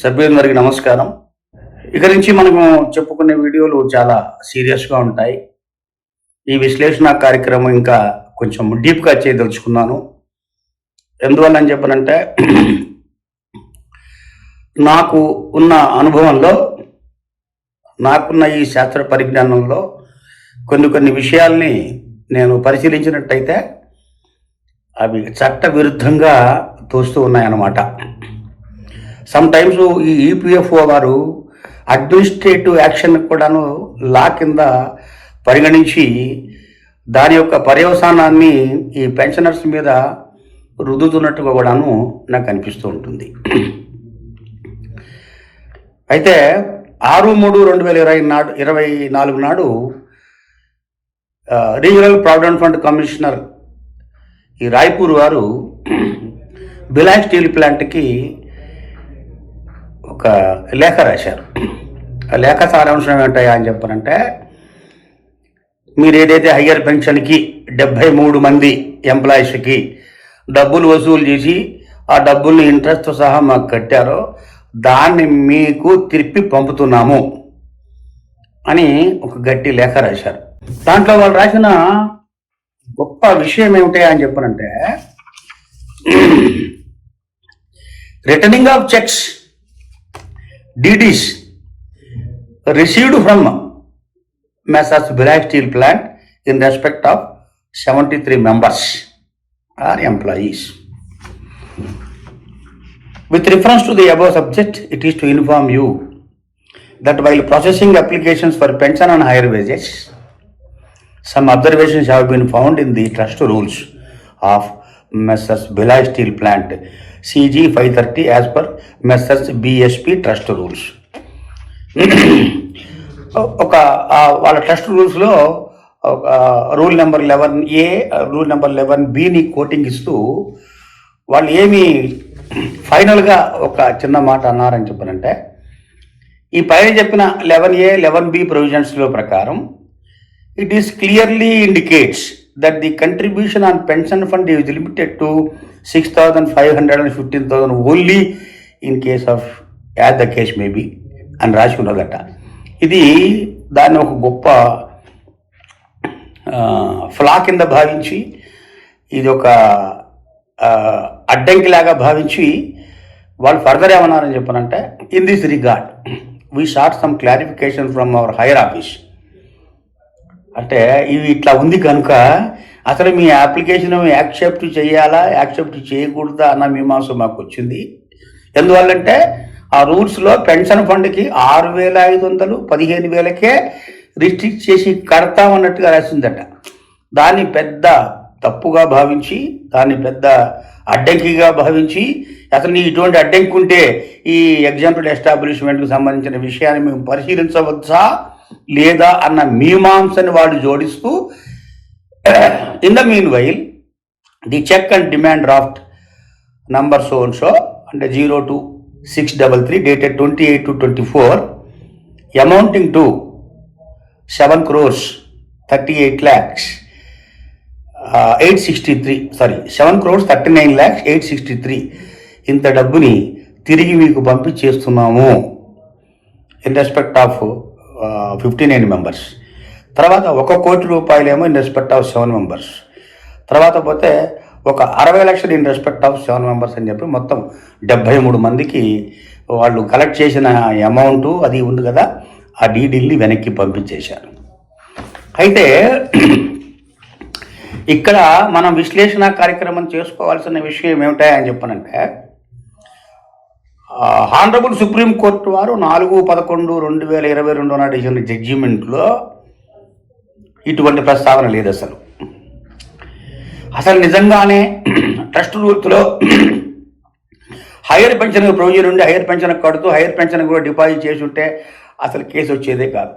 సభ్యులందరికీ నమస్కారం. ఇక నుంచి మనము చెప్పుకునే వీడియోలు చాలా సీరియస్గా ఉంటాయి. ఈ విశ్లేషణ కార్యక్రమం ఇంకా కొంచెం డీప్గా చేయదలుచుకున్నాను. ఎందువల్ల అని చెప్పనంటే నాకు ఉన్న అనుభవంలో నాకున్న ఈ శాస్త్ర పరిజ్ఞానంలో కొన్ని కొన్ని విషయాల్ని నేను పరిశీలించినట్టయితే అవి చట్ట విరుద్ధంగా తోస్తూ ఉన్నాయన్నమాట. సమ్ టైమ్స్ ఈ ఈపీఎఫ్ఓ వారు అడ్మినిస్ట్రేటివ్ యాక్షన్ కూడాను లా కింద పరిగణించి దాని యొక్క పర్యవసానాన్ని ఈ పెన్షనర్స్ మీద రుద్దుతున్నట్టుగా కూడాను నాకు అనిపిస్తూ ఉంటుంది. అయితే ఆరు మూడు రెండు వేల ఇరవై నాడు ఇరవై నాలుగు నాడు రీజనల్ ప్రావిడెంట్ ఫండ్ కమిషనర్ ఈ రాయ్పూర్ వారు బిలాయ్ స్టీల్ ప్లాంట్కి ఒక లేఖ రాశారు. ఆ లేఖ సారాంశం ఏంటయ్యా అని చెప్పారంటే మీరు ఏదైతే హయ్యర్ పెన్షన్కి డెబ్భై మూడు మంది ఎంప్లాయీస్కి డబ్బులు వసూలు చేసి ఆ డబ్బుల్ని ఇంట్రెస్ట్తో సహా మాకు కట్టారో దాన్ని మీకు తిరిపి పంపుతున్నాము అని ఒక గట్టి లేఖ రాశారు. దాంట్లో వాళ్ళు రాసిన గొప్ప విషయం ఏమిటి అని చెప్పనంటే returning of cheques DDs received from Messrs. Billard Steel Plant in respect of 73 members or employees. With reference to the above subject, it is to inform you that while processing applications for pension and higher wages, some observations have been found in the trust rules of Messrs. Billard Steel Plant CG 530 as per Messrs. BSP trust rules ఒక వాళ్ళ trust రూల్స్లో ఒక rule number eleven A rule number eleven బిని quoting ఇస్తూ వాళ్ళు ఏమి ఫైనల్గా ఒక చిన్న మాట అన్నారని చెప్పనంటే ఈ పైన చెప్పిన లెవెన్ ఏ లెవెన్ బి ప్రొవిజన్స్లో ప్రకారం it is clearly indicates that the contribution on pension fund is limited to 6,500 and 15,000 only in case of of the the may be అని రాసి ఉన్నదట. ఇది దాన్ని ఒక గొప్ప ఫ్లా కింద భావించి ఇది ఒక అడ్డంకిలాగా భావించి వాళ్ళు ఫర్దర్ ఏమన్నారని చెప్పనంటే in this regard we sought some clarification from our higher office అంటే ఇవి ఇట్లా ఉంది కనుక అసలు మీ అప్లికేషన్ యాక్సెప్ట్ చేయాలా? యాక్సెప్ట్ చేయకూడదా అన్న మీమాంస మాకు వచ్చింది. ఎందువల్లంటే ఆ రూల్స్లో పెన్షన్ ఫండ్కి ఆరు వేల ఐదు వందలు పదిహేను వేలకే రిస్ట్రిక్ట్ చేసి కడతామన్నట్టుగా రాసిందట. దాన్ని పెద్ద తప్పుగా భావించి దాన్ని పెద్ద అడ్డంకిగా భావించి అసలు నీ ఇటువంటి అడ్డంకి ఉంటే ఈ ఎగ్జాంపుల్ ఎస్టాబ్లిష్మెంట్కి సంబంధించిన విషయాన్ని మేము పరిశీలించవచ్చా? లేదా అన్న మీమాంసని వాడు జోడిస్తూ in the meanwhile the cheque and demand draft number so and అంటే zero two six double three dated twenty eight two twenty four amounting to seven crores thirty eight lakhs eight sixty three sorry seven crores thirty nine lakhs eight sixty three ఇంత డబ్బుని తిరిగి మీకు పంపించేస్తున్నాము. In respect of fifty nine members తర్వాత ఒక కోటి రూపాయలేమో in respect of seven members తర్వాత పోతే ఒక అరవై లక్షలు in respect of seven members అని చెప్పి మొత్తం డెబ్భై మూడు మందికి వాళ్ళు కలెక్ట్ చేసిన అమౌంట్ అది ఉంది కదా ఆ డీడీల్ని వెనక్కి పంపించేశారు. అయితే ఇక్కడ మనం విశ్లేషణ కార్యక్రమం చేసుకోవాల్సిన విషయం ఏమిటాయని చెప్పనంటే హానరబుల్ సుప్రీం కోర్టు వారు నాలుగు పదకొండు రెండు వేల ఇరవై రెండు నాటి ఇచ్చిన జడ్జిమెంట్లో ఇటువంటి ప్రస్తావన లేదు అసలు. అసలు నిజంగానే ట్రస్ట్ రూల్స్లో హైయర్ పెన్షన్ ప్రొవిజన్ ఉండి హైయర్ పెన్షన్ కడుతూ హైయర్ పెన్షన్ కూడా డిపాజిట్ చేసి ఉంటే అసలు కేసు వచ్చేదే కాదు.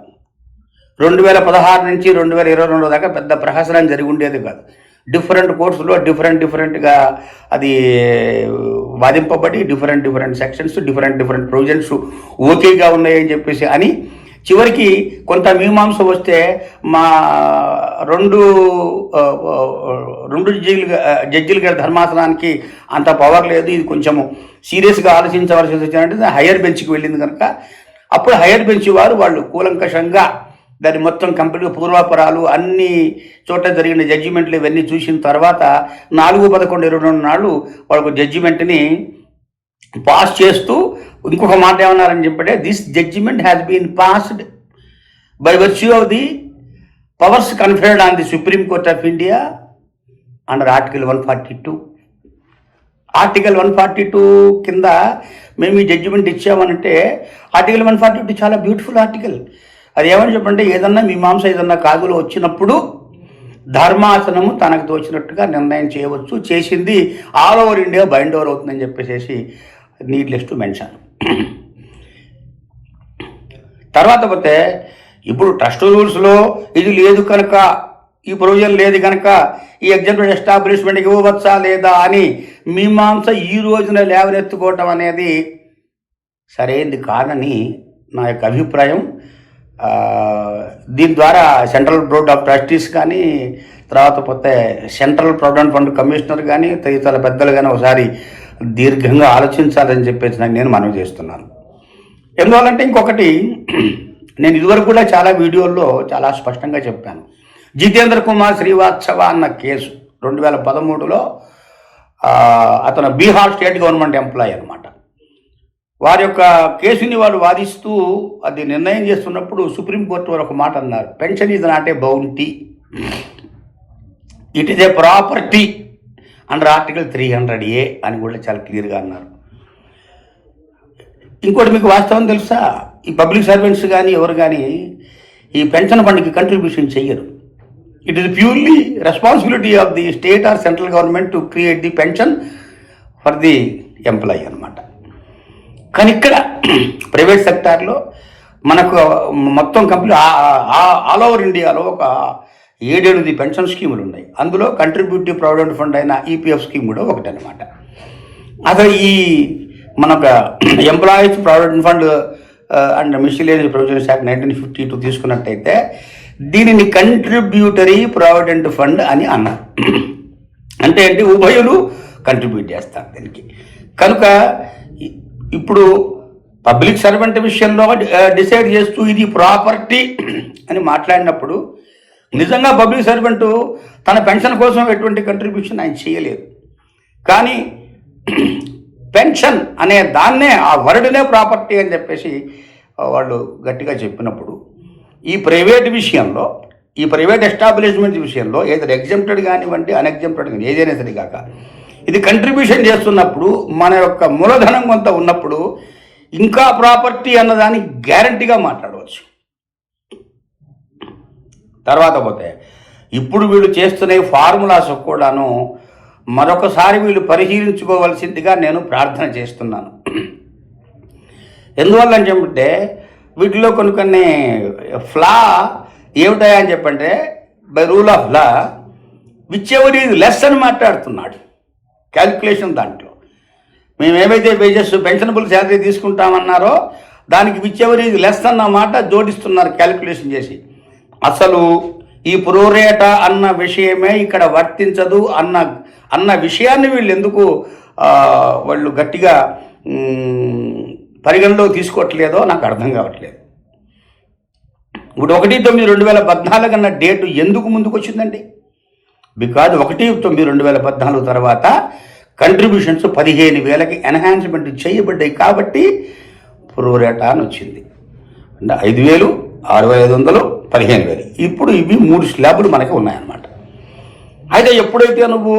రెండు వేల పదహారు నుంచి రెండు వేల ఇరవై రెండు దాకా పెద్ద ప్రహసనం జరిగి ఉండేది కాదు. డిఫరెంట్ కోర్సులో డిఫరెంట్ డిఫరెంట్గా అది వాదింపబడి different different sections different different provisions ఓకేగా ఉన్నాయని చెప్పేసి అని చివరికి కొంత మీమాంస వస్తే మా రెండు రెండు జడ్జీలు జడ్జీలు గారి ధర్మాసనానికి అంత పవర్ లేదు. ఇది కొంచెము సీరియస్గా ఆలోచించవలసి వచ్చిందంటే హయ్యర్ బెంచ్కి వెళ్ళింది కనుక అప్పుడు హయ్యర్ బెంచ్ వారు వాళ్ళు కూలంకషంగా దాని మొత్తం కంపెనీ పూర్వాపరాలు అన్ని చోట్ల జరిగిన జడ్జిమెంట్లు ఇవన్నీ చూసిన తర్వాత నాలుగు పదకొండు ఇరవై రెండు నాళ్ళు వాళ్ళకు జడ్జిమెంట్ని పాస్ చేస్తూ ఇంకొక మాట ఏమన్నారని చెప్పంటే this judgement has been passed by virtue of the powers conferred on the Supreme Court of India under article one forty two article one forty two కింద మేము ఈ జడ్జిమెంట్ ఇచ్చామనంటే ఆర్టికల్ వన్ ఫార్టీ టూ చాలా beautiful article అది ఏమని చెప్పంటే ఏదన్నా మీమాంస ఏదన్నా కాదులో వచ్చినప్పుడు ధర్మాసనము తనకు తోచినట్టుగా నిర్ణయం చేయవచ్చు. చేసింది all over India bind over అవుతుందని చెప్పేసి నీడ్లెస్ టు మెన్షన్. తర్వాత పోతే ఇప్పుడు ట్రస్ట్ రూల్స్లో ఇది లేదు కనుక ఈ ప్రొవిజన్ లేదు కనుక ఈ ఎగ్జాంపుల్ ఎస్టాబ్లిష్మెంట్కి ఇవ్వవచ్చా లేదా అని మీమాంస ఈ రోజున లేవనెత్తుకోవటం అనేది సరైనది కాదని నా యొక్క అభిప్రాయం. దీని ద్వారా సెంట్రల్ బోర్డ్ ఆఫ్ ట్రస్టీస్ కానీ తర్వాత పోతే సెంట్రల్ ప్రావిడెంట్ ఫండ్ కమిషనర్ కానీ తదితర పెద్దలు కానీ ఒకసారి దీర్ఘంగా ఆలోచించాలని చెప్పేసి నాకు నేను మనవి చేస్తున్నాను. ఎందువల్లంటే ఇంకొకటి నేను ఇదివరకు కూడా చాలా వీడియోల్లో చాలా స్పష్టంగా చెప్పాను. జితేంద్ర కుమార్ శ్రీవాత్సవ అన్న కేసు రెండు వేల పదమూడులో అతను బీహార్ స్టేట్ గవర్నమెంట్ ఎంప్లాయీ అనమాట వారి యొక్క కేసుని వాళ్ళు వాదిస్తూ అది నిర్ణయం చేస్తున్నప్పుడు సుప్రీంకోర్టు వారు ఒక మాట అన్నారు. పెన్షన్ ఇది not a bounty it is a property under article three hundred A అని కూడా చాలా క్లియర్గా అన్నారు. ఇంకోటి మీకు వాస్తవం తెలుసా? ఈ పబ్లిక్ సర్వెంట్స్ కానీ ఎవరు కానీ ఈ పెన్షన్ ఫండ్కి కంట్రిబ్యూషన్ చెయ్యరు. It is purely responsibility of the state or central government to create the pension for the employee అనమాట కానీ ఇక్కడ ప్రైవేట్ సెక్టార్లో మనకు మొత్తం కంపెనీ ఆల్ ఓవర్ ఇండియాలో ఒక ఏడెనిమిది పెన్షన్ స్కీములు ఉన్నాయి. అందులో కంట్రిబ్యూటివ్ ప్రావిడెంట్ ఫండ్ అయిన ఈపీఎఫ్ స్కీమ్ కూడా ఒకటి అనమాట అసలు ఈ మనకు employees provident fund and miscellaneous provision act nineteen fifty two తీసుకున్నట్టయితే దీనిని కంట్రిబ్యూటరీ ప్రావిడెంట్ ఫండ్ అని అన్నారు. అంటే ఏంటి? ఉభయులు కంట్రిబ్యూట్ చేస్తారు దీనికి. కనుక ఇప్పుడు పబ్లిక్ సర్వెంట్ విషయంలో డిసైడ్ చేస్తూ ఇది ప్రాపర్టీ అని మాట్లాడినప్పుడు నిజంగా పబ్లిక్ సర్వెంట్ తన పెన్షన్ కోసం ఎటువంటి కంట్రిబ్యూషన్ ఆయన చేయలేదు. కానీ పెన్షన్ అనే దాన్నే ఆ వర్డ్నే ప్రాపర్టీ అని చెప్పేసి వాళ్ళు గట్టిగా చెప్పినప్పుడు ఈ ప్రైవేట్ విషయంలో ఈ ప్రైవేట్ ఎస్టాబ్లిష్మెంట్ విషయంలో ఏదైనా ఎగ్జామ్టెడ్ కానివ్వండి అన్ఎగ్జామ్టెడ్ కానీ ఏదైనా సరే కాక ఇది కంట్రిబ్యూషన్ చేస్తున్నప్పుడు మన యొక్క మూలధనం కొంత ఉన్నప్పుడు ఇంకా ప్రాపర్టీ అన్నదాన్ని గ్యారంటీగా మాట్లాడవచ్చు. తర్వాత పోతే ఇప్పుడు వీళ్ళు చేస్తున్న ఫార్ములాస్ కూడాను మరొకసారి వీళ్ళు పరిశీలించుకోవలసిందిగా నేను ప్రార్థన చేస్తున్నాను. ఎందువల్ల అని చెప్పంటే వీటిలో కొన్ని కొన్ని ఫ్లా ఏమిటాయని అని చెప్పంటే by rule of law whichever is less అని మాట్లాడుతున్నాడు. క్యాలిక్యులేషన్ దాంట్లో. మేము ఏవైతే వేజెస్ పెన్షనబుల్ శాలరీ తీసుకుంటామన్నారో దానికి విచ్ లెస్ అన్న మాట జోడిస్తున్నారు క్యాలిక్యులేషన్ చేసి. అసలు ఈ ప్రోరేట అన్న విషయమే ఇక్కడ వర్తించదు అన్న అన్న విషయాన్ని వీళ్ళు ఎందుకు వాళ్ళు గట్టిగా పరిగణలో తీసుకోవట్లేదో నాకు అర్థం కావట్లేదు. ఇప్పుడు ఒకటి తొమ్మిది రెండు వేల పద్నాలుగు అన్న డేటు ఎందుకు ముందుకు వచ్చిందండి బికాజ్ ఒకటి తొమ్మిది రెండు వేల పద్నాలుగు తర్వాత కంట్రిబ్యూషన్స్ పదిహేను వేలకి ఎన్హాన్స్మెంట్ చేయబడ్డాయి కాబట్టి ప్రోరేటా అని వచ్చింది. అంటే ఐదు వేలు ఆరు వేల ఐదు వందలు పదిహేను వేలు. ఇప్పుడు ఇవి మూడు స్లాబులు మనకి ఉన్నాయన్నమాట. అయితే ఎప్పుడైతే నువ్వు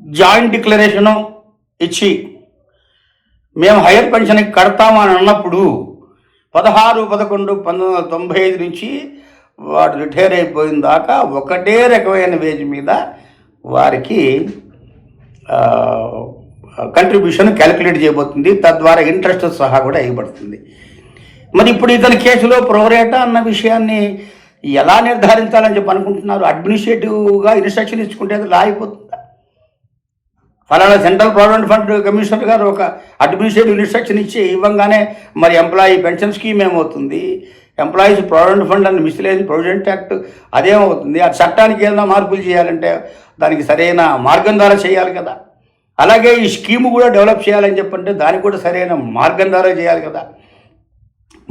జాయింట్ డిక్లరేషను ఇచ్చి మేము హైయర్ పెన్షన్కి కడతామని అన్నప్పుడు పదహారు పదకొండు పంతొమ్మిది వందల తొంభై ఐదు నుంచి వాడు రిటైర్ అయిపోయిన దాకా ఒకటే రకమైన వేజ్ మీద వారికి కంట్రిబ్యూషన్ క్యాలిక్యులేట్ చేయబోతుంది. తద్వారా ఇంట్రెస్ట్ సహా కూడా ఇవ్వబడుతుంది. మరి ఇప్పుడు ఇతని కేసులో ప్రోరేటా అన్న విషయాన్ని ఎలా నిర్ధారించాలని చెప్పి అనుకుంటున్నారు? అడ్మినిస్ట్రేటివ్గా ఇన్స్ట్రక్షన్ ఇచ్చుకుంటే అది లా అయిపోతుందా? ఫలానా సెంట్రల్ ప్రావిడెంట్ ఫండ్ కమిషనర్ గారు ఒక అడ్మినిస్ట్రేటివ్ ఇన్స్ట్రక్షన్ ఇచ్చి ఇవ్వగానే మరి ఎంప్లాయీ పెన్షన్ స్కీమ్ ఏమవుతుంది? Employees provident fund and miscellaneous provident act అదేమవుతుంది? ఆ చట్టానికి ఏదైనా మార్పులు చేయాలంటే దానికి సరైన మార్గం ద్వారా చేయాలి కదా. అలాగే ఈ స్కీమ్ కూడా డెవలప్ చేయాలని చెప్పంటే దానికి కూడా సరైన మార్గం ద్వారా చేయాలి కదా.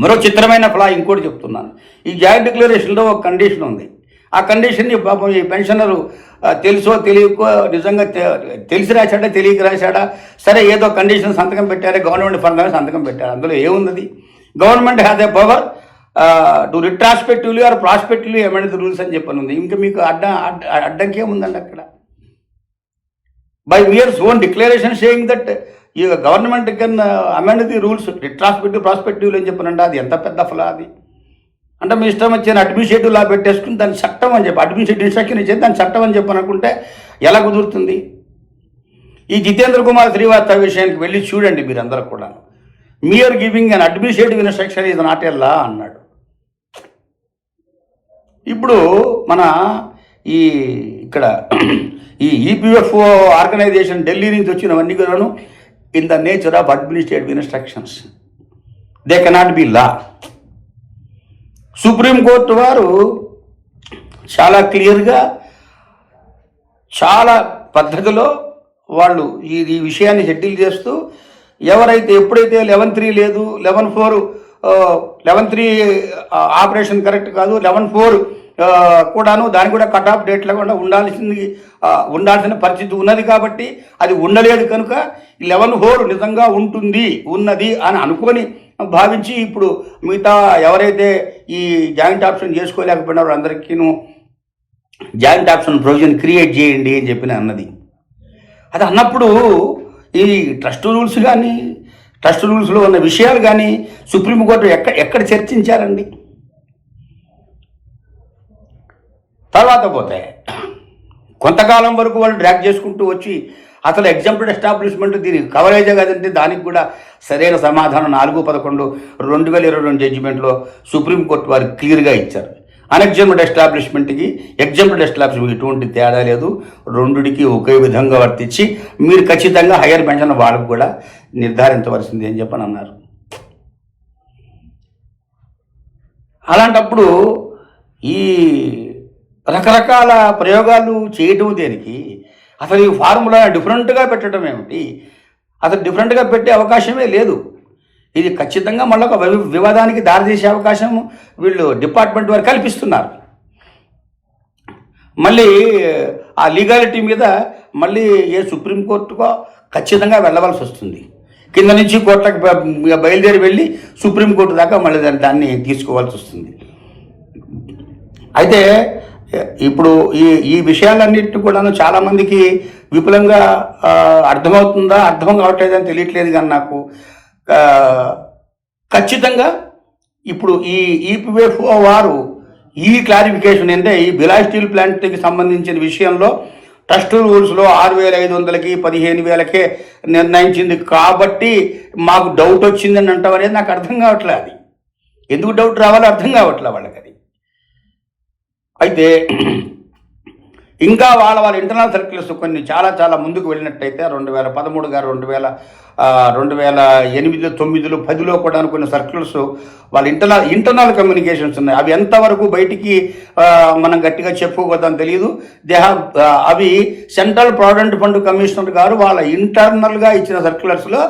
మరో చిత్రమైన ఫ్లా ఇంకోటి చెప్తున్నాను. ఈ జాయింట్ డిక్లరేషన్లో ఒక కండిషన్ ఉంది. ఆ కండిషన్ని పాపం ఈ పెన్షనరు తెలుసో తెలియకో నిజంగా తెలిసి రాశాడా తెలియక రాశాడా? సరే ఏదో కండిషన్ సంతకం పెట్టారే గవర్నమెంట్ ఫండ్ అని సంతకం పెట్టారు. అందులో ఏముంది government has a power to retrospectively or prospectively amend rules అని చెప్పని ఉంది ఇంకా మీకు అడ్డ అడ్డంకే ఉందండి అక్కడ? By mere's own declaration saying that ఈ government can amend the rules retrospective prospective అని చెప్పనండి అది ఎంత పెద్ద ఫలా అది? అంటే మీ ఇష్టం వచ్చిన అడ్మినిస్ట్రేటివ్ లా పెట్టేసుకుని దాని చట్టం అని చెప్పి అడ్మినిస్ట్రేటివ్ ఇన్స్ట్రక్షన్ ఇచ్చేది దాని చట్టం అని చెప్పి అనుకుంటే ఎలా కుదురుతుంది? ఈ జితేంద్ర కుమార్ శ్రీవాస్తవ విషయానికి వెళ్ళి చూడండి మీరందరూ కూడా we are giving an administrative instruction ఇది నాట్ లా అన్నాడు. ఇప్పుడు మన ఈ ఇక్కడ ఈ ఈపీఎఫ్ఓ ఆర్గనైజేషన్ ఢిల్లీ నుంచి వచ్చినవన్నీ కూడాను in the nature of administrative instructions they cannot be law supreme court వారు చాలా క్లియర్గా చాలా పద్ధతిలో వాళ్ళు ఈ ఈ విషయాన్ని సెటిల్ చేస్తూ ఎవరైతే ఎప్పుడైతే లెవెన్ త్రీ లేదు eleven four eleven three operation correct కాదు లెవెన్ ఫోర్ కూడాను దాని కూడా కట్ ఆఫ్ డేట్ లేకుండా ఉండాల్సింది ఉండాల్సిన పరిస్థితి ఉన్నది కాబట్టి అది ఉండలేదు కనుక లెవెన్ ఫోర్ నిజంగా ఉంటుంది ఉన్నది అని అనుకొని భావించి ఇప్పుడు మిగతా ఎవరైతే ఈ జాయింట్ ఆప్షన్ చేసుకోలేకపోయినారో అందరికీను జాయింట్ ఆప్షన్ ప్రొవిజన్ క్రియేట్ చేయండి అని చెప్పిన అన్నది. అది అన్నప్పుడు ఈ ట్రస్ట్ రూల్స్ కానీ ట్రస్ట్ రూల్స్లో ఉన్న విషయాలు కానీ సుప్రీంకోర్టు ఎక్కడ ఎక్కడ చర్చించారండి? తర్వాత పోతే కొంతకాలం వరకు వాళ్ళు డ్రాక్ చేసుకుంటూ వచ్చి అసలు ఎగ్జాంపుల్ ఎస్టాబ్లిష్మెంట్ దీనికి కవరేజే కదంటే దానికి కూడా సరైన సమాధానం నాలుగు పదకొండు రెండు వేల ఇరవై రెండు జడ్జిమెంట్లో సుప్రీంకోర్టు వారు క్లియర్గా ఇచ్చారు. అన్ఎగ్జామ్డ్ ఎస్టాబ్లిష్మెంట్కి ఎగ్జామ్డ్ ఎస్టాబ్లిష్మెంట్ ఎటువంటి తేడా లేదు. రెండుడికి ఒకే విధంగా వర్తించి మీరు ఖచ్చితంగా హయ్యర్ పెన్షన్ వాళ్ళకు కూడా నిర్ధారించవలసింది అని చెప్పని అన్నారు. అలాంటప్పుడు ఈ రకరకాల ప్రయోగాలు చేయటం దేనికి? అసలు ఈ ఫార్ములా డిఫరెంట్గా పెట్టడం ఏమిటి? అసలు డిఫరెంట్గా పెట్టే అవకాశమే లేదు. ఇది ఖచ్చితంగా మళ్ళీ ఒక వి- వివాదానికి దారితీసే అవకాశం వీళ్ళు డిపార్ట్మెంట్ వారు కల్పిస్తున్నారు. మళ్ళీ ఆ లీగాలిటీ మీద మళ్ళీ ఏ సుప్రీంకోర్టుకో ఖచ్చితంగా వెళ్ళవలసి వస్తుంది. కింద నుంచి కోర్టులకు బయలుదేరి వెళ్ళి సుప్రీంకోర్టు దాకా మళ్ళీ దాన్ని- దాన్ని తీసుకోవాల్సి వస్తుంది. అయితే ఇప్పుడు ఈ ఈ విషయాలన్నింటినీ కూడాను చాలామందికి విపులంగా అర్థమవుతుందా అర్థం కావట్లేదని తెలియట్లేదు కానీ నాకు. ఖచ్చితంగా ఇప్పుడు ఈ ఈపీఎఫ్ఓ వారు ఈ క్లారిఫికేషన్ అంటే ఈ బిలాయ్ స్టీల్ ప్లాంట్కి సంబంధించిన విషయంలో ట్రస్ట్ రూల్స్లో ఆరు వేల ఐదు వందలకి పదిహేను వేలకే నిర్ణయించింది. కాబట్టి మాకు డౌట్ వచ్చిందని అంటాం అనేది నాకు అర్థం కావట్లేదు అది. ఎందుకు డౌట్ రావాలో అర్థం కావట్లే వాళ్ళకి అది. అయితే ఇంకా వాళ్ళ వాళ్ళ ఇంటర్నల్ సర్కిల్స్ కొన్ని చాలా చాలా ముందుకు వెళ్ళినట్టయితే రెండు వేల పదమూడు గారు రెండు వేల రెండు వేల ఎనిమిదిలో తొమ్మిదిలో పదిలో కూడా కొన్ని సర్కిల్స్ వాళ్ళ ఇంటర్నల్ ఇంటర్నల్ కమ్యూనికేషన్స్ ఉన్నాయి. అవి ఎంతవరకు బయటికి మనం గట్టిగా చెప్పుకోవద్దని తెలియదు దే అవి సెంట్రల్ ప్రావిడెంట్ ఫండ్ కమిషనర్ గారు వాళ్ళ ఇంటర్నల్గా ఇచ్చిన సర్క్యులర్స్లో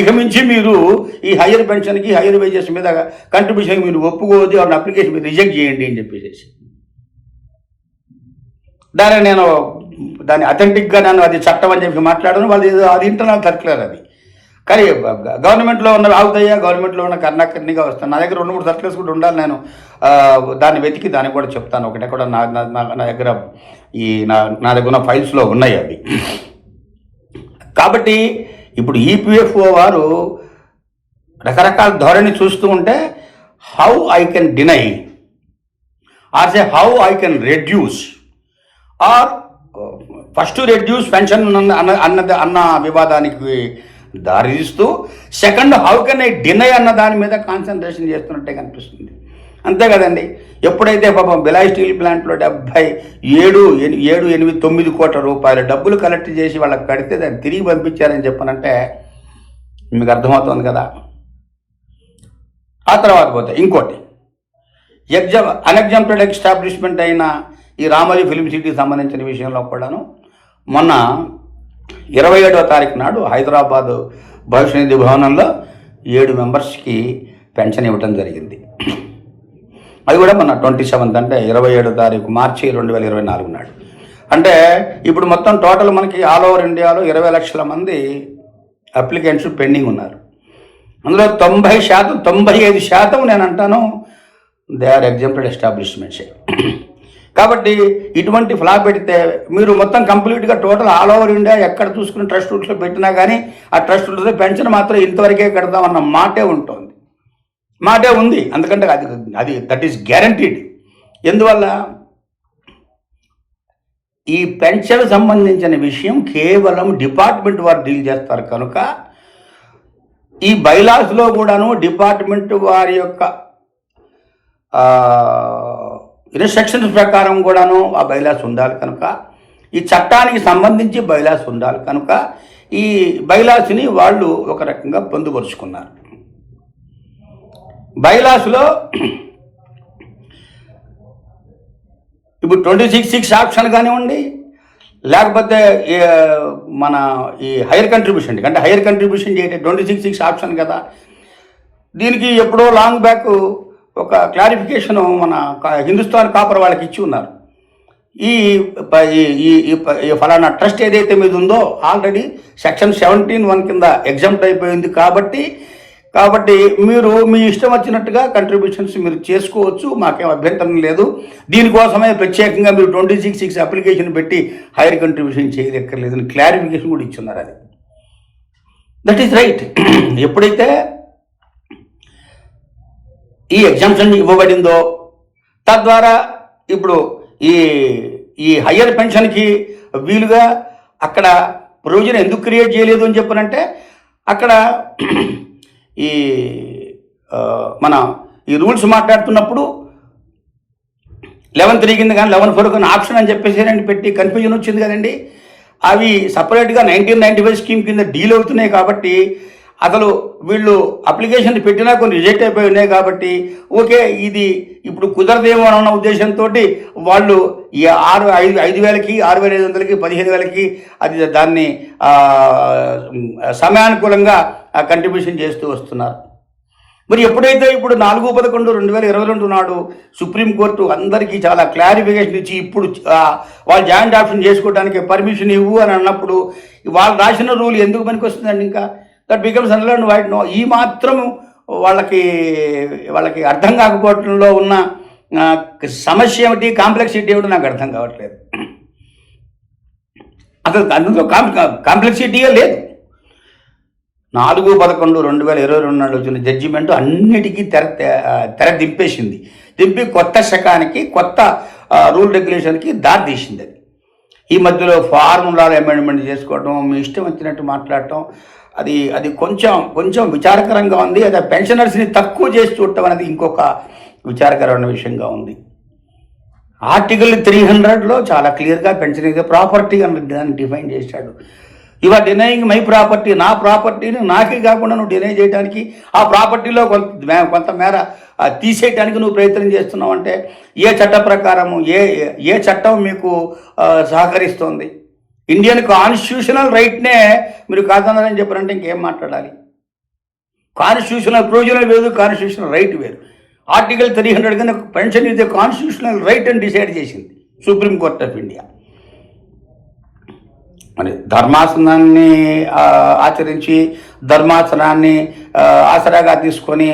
ఇక మించి మీరు ఈ హయ్యర్ పెన్షన్కి హైయర్ వేజెస్ మీద కంట్రిబ్యూషన్ మీరు ఒప్పుకోవద్దు వాళ్ళ అప్లికేషన్ మీరు రిజెక్ట్ చేయండి అని చెప్పేసి దాన్ని నేను దాన్ని అథెంటిక్గా నేను అది చట్టం అని చెప్పి మాట్లాడను. వాళ్ళు అది ఇంటర్నల్ సర్క్యులర్ అది. కానీ గవర్నమెంట్లో ఉన్న ఆగుతాయా గవర్నమెంట్లో ఉన్న కర్ణాకర్ణిగా వస్తాను నా దగ్గర రెండు మూడు సర్క్యులర్స్ కూడా ఉండాలి నేను. దాన్ని వెతికి దాన్ని కూడా చెప్తాను. ఒకటే కూడా నా నా- నా- నా దగ్గర ఈ నా నా దగ్గర ఉన్న ఫైల్స్లో ఉన్నాయి అవి. కాబట్టి ఇప్పుడు ఈపీఎఫ్ఓ వారు రకరకాల ధోరణి చూస్తూ ఉంటే how I can deny or say how I can reduce or first reduce pension అన్న అన్నది అన్న వివాదానికి దారితీస్తూ second how can I deny అన్న దాని మీద కాన్సన్ట్రేషన్ చేస్తున్నట్టే కనిపిస్తుంది. అంతే కదండి. ఎప్పుడైతే పాపం బిలాయ్ స్టీల్ ప్లాంట్లో డెబ్బై ఏడు ఏడు ఎనిమిది తొమ్మిది కోట్ల రూపాయల డబ్బులు కలెక్ట్ చేసి వాళ్ళకి కడితే దాన్ని తిరిగి పంపించారని చెప్పనంటే మీకు అర్థమవుతుంది కదా. ఆ తర్వాత పోతే ఇంకోటి. ఎగ్జామ్ అన్ఎగ్జామ్టెడ్ ఎస్టాబ్లిష్మెంట్ అయిన ఈ రామోజీ ఫిల్మ్ సిటీకి సంబంధించిన విషయంలో కూడాను మొన్న ఇరవై ఏడవ తారీఖు నాడు హైదరాబాద్ భవిష్య నిధి భవనంలో ఏడు మెంబర్స్కి పెన్షన్ ఇవ్వటం జరిగింది. అది కూడా మొన్న ట్వంటీ సెవెంత్ అంటే ఇరవై ఏడో తారీఖు మార్చి రెండు వేల ఇరవై నాలుగు నాడు. అంటే ఇప్పుడు మొత్తం టోటల్ మనకి ఆల్ ఓవర్ ఇండియాలో ఇరవై లక్షల మంది అప్లికెంట్స్ పెండింగ్ ఉన్నారు. అందులో తొంభై శాతం తొంభై ఐదు శాతం నేను అంటాను దే ఆర్ ఎగ్జాంపుల్ ఎస్టాబ్లిష్మెంట్సే. కాబట్టి ఇటువంటి ఫ్లా పెడితే మీరు మొత్తం కంప్లీట్గా టోటల్ ఆల్ ఓవర్ ఇండియా ఎక్కడ చూసుకుని ట్రస్ట్ రూట్స్లో పెట్టినా కానీ ఆ ట్రస్ట్ రూట్స్లో పెన్షన్ మాత్రం ఇంతవరకే కడదామన్న మాటే ఉంటుంది. మాటే ఉంది. అందుకంటే అది అది దట్ ఈస్ గ్యారంటీడ్ ఎందువల్ల? ఈ పెన్షన్ సంబంధించిన విషయం కేవలం డిపార్ట్మెంట్ వారు డీల్ చేస్తారు కనుక ఈ బైలాస్లో కూడాను డిపార్ట్మెంట్ వారి యొక్క ఇన్స్ట్రక్షన్స్ ప్రకారం కూడాను ఆ బైలాస్ ఉండాలి కనుక. ఈ చట్టానికి సంబంధించి బైలాస్ ఉండాలి కనుక. ఈ బైలాస్ని వాళ్ళు ఒక రకంగా పొందుపరుచుకున్నారు. బైలాస్లో ఇప్పుడు ట్వంటీ సిక్స్ సిక్స్ ఆప్షన్ కానివ్వండి లేకపోతే మన ఈ హైయర్ కంట్రిబ్యూషన్ అంటే హైయర్ కంట్రిబ్యూషన్ చేయటం ట్వంటీ సిక్స్ సిక్స్ ఆప్షన్ కదా. దీనికి ఎప్పుడో లాంగ్ బ్యాక్ ఒక క్లారిఫికేషన్ మన హిందుస్థాన్ కాపర్ వాళ్ళకి ఇచ్చి ఉన్నారు. ఈ ప- ఈ- ఈ ఈ ఫలానా ట్రస్ట్ ఏదైతే మీద ఉందో ఆల్రెడీ సెక్షన్ సెవెంటీన్ వన్ కింద ఎగ్జామ్ట్ అయిపోయింది కాబట్టి కాబట్టి మీరు మీ ఇష్టం వచ్చినట్టుగా కంట్రిబ్యూషన్స్ మీరు చేసుకోవచ్చు మాకేం అభ్యంతరం లేదు. దీనికోసమే ప్రత్యేకంగా మీరు ట్వంటీ సిక్స్ సిక్స్ అప్లికేషన్ పెట్టి హైయర్ కంట్రిబ్యూషన్ చేయదక్కర్లేదు అని క్లారిఫికేషన్ కూడా ఇచ్చున్నారు అది. దట్ ఈస్ రైట్ ఎప్పుడైతే ఈ ఎగ్జామ్షన్ ఇవ్వబడిందో తద్వారా ఇప్పుడు ఈ ఈ హయ్యర్ పెన్షన్కి వీలుగా అక్కడ ప్రొవిజన్ ఎందుకు క్రియేట్ చేయలేదు అని చెప్పనంటే అక్కడ ఈ మన ఈ రూల్స్ మాట్లాడుతున్నప్పుడు లెవెన్ త్రీ కింద కానీ లెవెన్ ఫోర్ కానీ ఆప్షన్ అని చెప్పేసి అని పెట్టి కన్ఫ్యూజన్ వచ్చింది కదండి. అవి సపరేట్గా నైన్టీన్ నైన్టీ ఫైవ్ స్కీమ్ కింద డీల్ అవుతున్నాయి కాబట్టి అసలు వీళ్ళు అప్లికేషన్ పెట్టినా కొన్ని రిజెక్ట్ అయిపోయి ఉన్నాయి కాబట్టి ఓకే ఇది ఇప్పుడు కుదరదేమో అన్న ఉద్దేశంతో వాళ్ళు ఈ ఆరు ఐదు ఐదు వేలకి ఆరు వేల ఐదు వందలకి పదిహేను వేలకి అది దాన్ని సమయానుకూలంగా కంట్రిబ్యూషన్ చేస్తూ వస్తున్నారు. మరి ఎప్పుడైతే ఇప్పుడు నాలుగు పదకొండు రెండు వేల ఇరవై రెండు నాడు సుప్రీంకోర్టు అందరికీ చాలా క్లారిఫికేషన్ ఇచ్చి ఇప్పుడు వాళ్ళు జాయింట్ ఆప్షన్ చేసుకోవడానికి పర్మిషన్ ఇవ్వు అని అన్నప్పుడు వాళ్ళు రాసిన రూల్ ఎందుకు పనికి వస్తుందండి ఇంకా? That becomes null and void no. ఈ మాత్రం వాళ్ళకి వాళ్ళకి అర్థం కాకపోవడంలో ఉన్న సమస్య ఏమిటి కాంప్లెక్సిటీ ఏమిటి నాకు అర్థం కావట్లేదు. అసలు అందులో కాంప్లెక్సిటీయే లేదు. నాలుగు పదకొండు రెండు వేల ఇరవై రెండు నాడు వచ్చిన జడ్జిమెంట్ అన్నిటికీ తెర తె- తెర దింపేసింది. దింపి కొత్త శకానికి కొత్త రూల్ రెగ్యులేషన్కి దారి తీసింది. అది ఈ మధ్యలో ఫార్ములాలు అమెండ్మెంట్ చేసుకోవడం మీ ఇష్టం వచ్చినట్టు మాట్లాడటం అది అది కొంచెం కొంచెం విచారకరంగా ఉంది. అది పెన్షనర్స్ని తక్కువ చేసి చూడటం అనేది ఇంకొక విచారకరమైన విషయంగా ఉంది. ఆర్టికల్ త్రీ హండ్రెడ్లో చాలా క్లియర్గా పెన్షన్ ఇది ప్రాపర్టీ అని దాన్ని డిఫైన్ చేశాడు. You are denying my property నా ప్రాపర్టీని నాకే కాకుండా నువ్వు డినై చేయడానికి ఆ ప్రాపర్టీలో కొంత మే- కొంత మేర తీసేయటానికి నువ్వు ప్రయత్నం చేస్తున్నావు అంటే ఏ చట్ట ప్రకారము ఏ ఏ చట్టం మీకు సహకరిస్తుంది సహకరిస్తోంది? ఇండియన్ కాన్స్టిట్యూషనల్ రైట్నే మీరు కాదన్నారని చెప్పారంటే ఇంకేం మాట్లాడాలి? కాన్స్టిట్యూషనల్ ప్రొవిజనల్ వేరు కాన్స్టిట్యూషనల్ రైట్ వేరు. ఆర్టికల్ త్రీ హండ్రెడ్ కన్నా పెన్షన్ ఇదే కాన్స్టిట్యూషనల్ రైట్ అని డిసైడ్ చేసింది సుప్రీం కోర్ట్ ఆఫ్ ఇండియా. మరి ధర్మాసనాన్ని ఆచరించి ధర్మాసనాన్ని ఆసరాగా తీసుకొని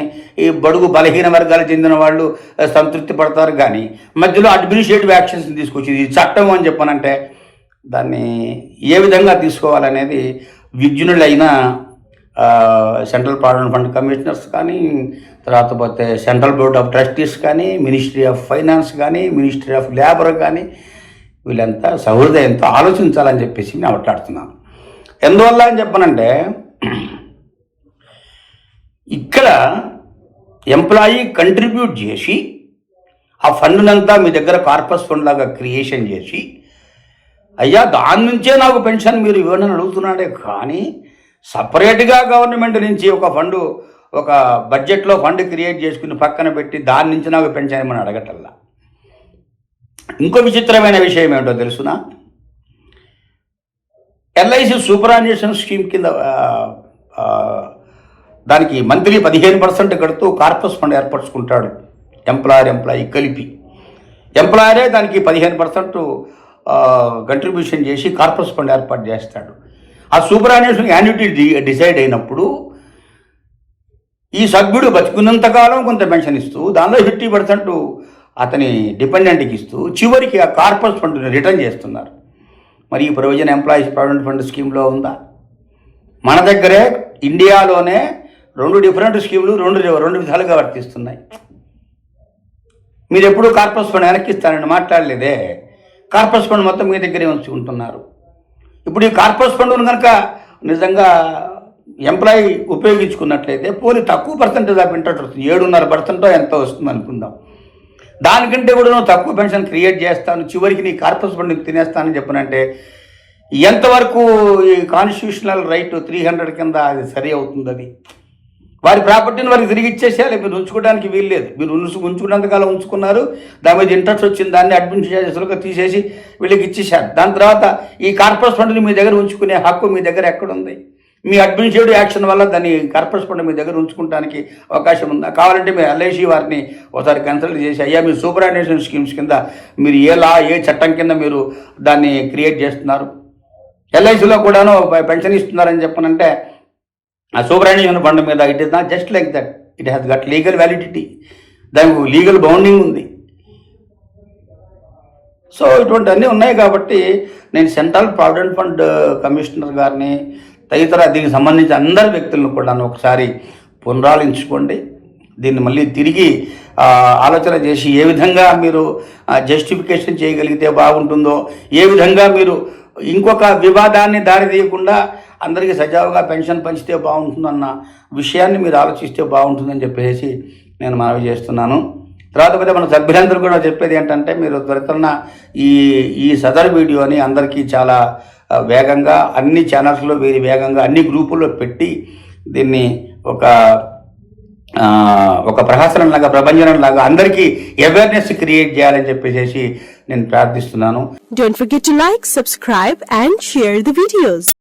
ఈ బడుగు బలహీన వర్గాలకు చెందిన వాళ్ళు సంతృప్తి పడతారు కానీ మధ్యలో అడ్మినిస్ట్రేటివ్ యాక్షన్స్ తీసుకొచ్చింది. ఇది చట్టం అని చెప్పనంటే దాన్ని ఏ విధంగా తీసుకోవాలనేది విజ్ఞులైన సెంట్రల్ ప్రావిడెంట్ ఫండ్ కమిషనర్స్ కానీ తర్వాత పోతే సెంట్రల్ బోర్డ్ ఆఫ్ ట్రస్టీస్ కానీ మినిస్ట్రీ ఆఫ్ ఫైనాన్స్ కానీ మినిస్ట్రీ ఆఫ్ లేబర్ కానీ వీళ్ళంతా సహృదయంతో ఆలోచించాలని చెప్పేసి నేను మాట్లాడుతున్నాను. ఎందువల్ల అని చెప్పనంటే ఇక్కడ ఎంప్లాయీ కంట్రిబ్యూట్ చేసి ఆ ఫండ్నంతా మీ దగ్గర కార్పస్ ఫండ్ లాగా క్రియేషన్ చేసి అయ్యా దాని నుంచే నాకు పెన్షన్ మీరు ఇవ్వండి అని అడుగుతున్నాడే. కానీ సపరేట్గా గవర్నమెంట్ నుంచి ఒక ఫండు ఒక బడ్జెట్లో ఫండ్ క్రియేట్ చేసుకుని పక్కన పెట్టి దాని నుంచి నాకు పెన్షన్ ఇవ్వమని అడగటల్లా? ఇంకో విచిత్రమైన విషయం ఏంటో తెలుసునా? ఎల్ఐసి సూపరాన్యుయేషన్ స్కీమ్ కింద దానికి మంత్లీ పదిహేను పర్సెంట్ కడుతూ కార్పస్ ఫండ్ ఏర్పరచుకుంటాడు. ఎంప్లాయర్ ఎంప్లాయీ కలిపి. ఎంప్లాయరే దానికి పదిహేను పర్సెంట్ కంట్రిబ్యూషన్ చేసి కార్పస్ ఫండ్ ఏర్పాటు చేస్తాడు. ఆ సూపరాన్యుయేషన్ యాన్యుటీ డిసైడ్ అయినప్పుడు ఈ సభ్యుడు బతుకున్నంతకాలం కొంత పెన్షన్ ఇస్తూ దానిలో ఫిఫ్టీ పర్సెంట్ అతని డిపెండెంట్కి ఇస్తూ చివరికి ఆ కార్పస్ ఫండ్ని రిటర్న్ చేస్తున్నారు. మరి ఈ ప్రొవిజన్ ఎంప్లాయీస్ ప్రావిడెంట్ ఫండ్ స్కీమ్లో ఉందా? మన దగ్గరే ఇండియాలోనే రెండు డిఫరెంట్ స్కీములు రెండు రెండు విధాలుగా వర్తిస్తున్నాయి. మీరు ఎప్పుడు కార్పస్ ఫండ్ వెనక్కిస్తారని మాట్లాడలేదే. కార్పస్ ఫండ్ మొత్తం మీ దగ్గరే ఉంచుకుంటున్నారు ఇప్పుడు ఈ కార్పస్ ఫండ్ను కనుక నిజంగా ఎంప్లాయీ ఉపయోగించుకున్నట్లయితే పోనీ తక్కువ పర్సెంటేజ్ ఆఫ్ ఇంట్రెస్ట్ వస్తుంది. ఏడున్నర పర్సెంటో ఎంతో వస్తుంది అనుకుందాం. దానికంటే కూడా నువ్వు తక్కువ పెన్షన్ క్రియేట్ చేస్తాను చివరికి నీ కార్పస్ ఫండ్ తినేస్తానని చెప్పనంటే ఎంతవరకు ఈ కాన్స్టిట్యూషనల్ రైట్ త్రీ హండ్రెడ్ కింద అది సరి అవుతుంది అది వారి ప్రాపర్టీని వారికి తిరిగి ఇచ్చేసేయాలి. మీరు ఉంచుకోవడానికి వీల్లేదు మీరు ఉంచు ఉంచుకున్నంతకాలం ఉంచుకున్నారు. దాని మీద ఇంట్రెస్ట్ వచ్చింది. దాన్ని అడ్మినిస్ట్రేషన్ తీసేసి వీళ్ళకి ఇచ్చేసారు దాని తర్వాత ఈ కార్పొరేట్ ఫండ్ని మీ దగ్గర ఉంచుకునే హక్కు మీ దగ్గర ఎక్కడుంది? మీ అడ్మినిస్ట్రేటివ్ యాక్షన్ వల్ల దాన్ని కార్పొరేట్ ఫండ్ మీ దగ్గర ఉంచుకోవడానికి అవకాశం ఉందా? కావాలంటే మీరు ఎల్ఐసి వారిని ఒకసారి కన్సల్ట్ చేసి అయ్యా మీ సూపరాన్యుయేషన్ స్కీమ్స్ కింద మీరు ఏ లా ఏ చట్టం కింద మీరు దాన్ని క్రియేట్ చేస్తున్నారు? ఎల్ఐసిలో కూడాను పెన్షన్ ఇస్తున్నారని చెప్పనంటే ఆ సూపరాన్యుయేషన్ ఫండ్ మీద it is not just like that. It has got legal validity దానికి లీగల్ బౌండింగ్ ఉంది. సో ఇటువంటి అన్నీ ఉన్నాయి కాబట్టి నేను సెంట్రల్ ప్రావిడెంట్ ఫండ్ కమిషనర్ గారిని తదితర దీనికి సంబంధించి అందరి వ్యక్తులను కూడా ఒకసారి పునరాలించుకోండి. దీన్ని మళ్ళీ తిరిగి ఆలోచన చేసి ఏ విధంగా మీరు జస్టిఫికేషన్ చేయగలిగితే బాగుంటుందో ఏ విధంగా మీరు ఇంకొక వివాదాన్ని దారి తీయకుండా అందరికీ సజావుగా పెన్షన్ పంచితే బాగుంటుందన్న విషయాన్ని మీరు ఆలోచిస్తే బాగుంటుందని చెప్పేసి నేను మనవి చేస్తున్నాను తర్వాత పోతే మన సభ్యులందరూ కూడా చెప్పేది ఏంటంటే మీరు త్వరితన ఈ ఈ సదర్ వీడియోని అందరికీ చాలా వేగంగా అన్ని ఛానల్స్లో వేరే వేగంగా అన్ని గ్రూపుల్లో పెట్టి దీన్ని ఒక ఒక ప్రహసనంలాగా ప్రభంజనంలాగా అందరికీ అవేర్నెస్ క్రియేట్ చేయాలని చెప్పేసి నేను ప్రార్థిస్తున్నాను don't forget to like, subscribe and share the.